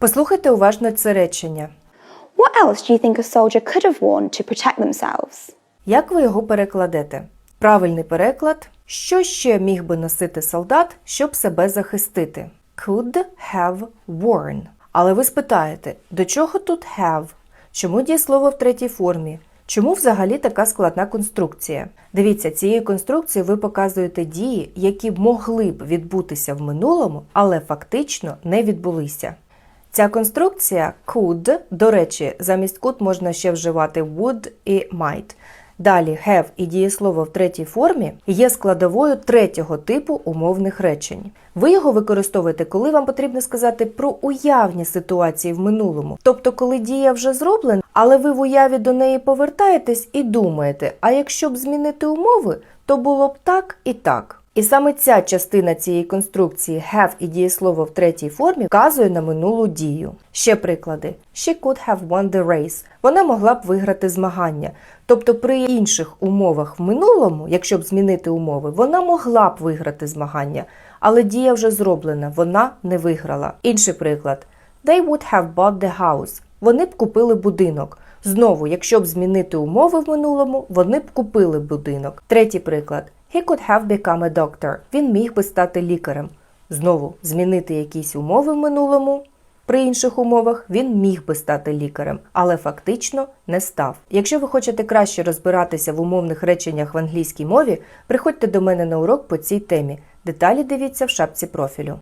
Послухайте уважно це речення. What else do you think a soldier could have worn to protect themselves? Як ви його перекладете? Правильний переклад що ще міг би носити солдат, щоб себе захистити? Could have worn. Але ви спитаєте, до чого тут have? Чому дієслово в третій формі? Чому взагалі така складна конструкція? Дивіться, цією конструкцією ви показуєте дії, які могли б відбутися в минулому, але фактично не відбулися. Ця конструкція could, до речі, замість could можна ще вживати would і might. Далі have і дієслово в третій формі є складовою третього типу умовних речень. Ви його використовуєте, коли вам потрібно сказати про уявні ситуації в минулому, тобто коли дія вже зроблена, але ви в уяві до неї повертаєтесь і думаєте, а якщо б змінити умови, то було б так і так. І саме ця частина цієї конструкції have і дієслово в третій формі вказує на минулу дію. Ще приклади. She could have won the race. Вона могла б виграти змагання. Тобто при інших умовах в минулому, якщо б змінити умови, вона могла б виграти змагання, але дія вже зроблена, вона не виграла. Інший приклад. They would have bought the house. Вони б купили будинок. Знову, якщо б змінити умови в минулому, вони б купили будинок. Третій приклад. He could have become a doctor. Він міг би стати лікарем. Знову змінити якісь умови в минулому. При інших умовах він міг би стати лікарем, але фактично не став. Якщо ви хочете краще розбиратися в умовних реченнях в англійській мові, приходьте до мене на урок по цій темі. Деталі дивіться в шапці профілю.